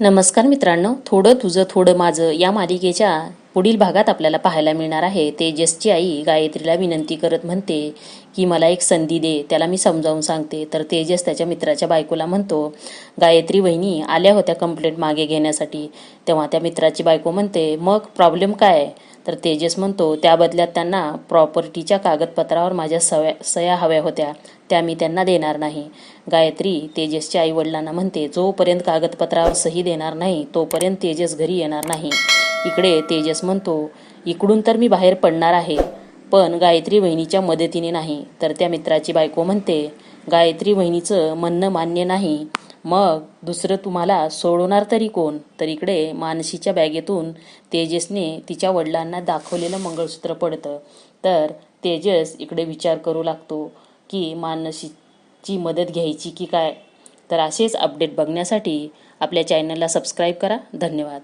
नमस्कार मित्रांनो. थोडं तुझं थोडं माझं या मालिकेच्या पुढील भागात आपल्याला पाहायला मिळणार आहे. तेजसची आई गायत्रीला विनंती करत म्हणते की मला एक संधी दे त्याला मी समजावून सांगते. तर तेजस त्याच्या मित्राच्या बायकोला म्हणतो गायत्री वहिनी आल्या होत्या कंप्लेंट मागे घेण्यासाठी. तेव्हा त्या मित्राची बायको म्हणते मग प्रॉब्लेम काय? तर तेजस म्हणतो त्या बदल्यात त्यांना प्रॉपर्टीच्या कागदपत्रावर माझ्या सव्या सह्या हव्या होत्या. त्या मी त्यांना देणार नाही. गायत्री तेजसच्या आईवडिलांना म्हणते जोपर्यंत कागदपत्रावर सही देणार नाही तोपर्यंत तेजस घरी येणार नाही. इकडे तेजस म्हणतो इकडून तर मी बाहेर पडणार आहे पण गायत्री वहिनीच्या मदतीने नाही. तर त्या मित्राची बायको म्हणते गायत्री वहिनीचं म्हणणं मान्य नाही. मग दुसरं तुम्हाला सोडवणार तरी कोण? तर इकडे मानसीच्या बॅगेतून तेजसने तिच्या वडिलांना दाखवलेलं मंगळसूत्र पडतं. तर तेजस इकडे विचार करू लागतो की मानसीची मदत घ्यायची की काय? तर असेच अपडेट बघण्यासाठी आपल्या चॅनलला सबस्क्राईब करा. धन्यवाद.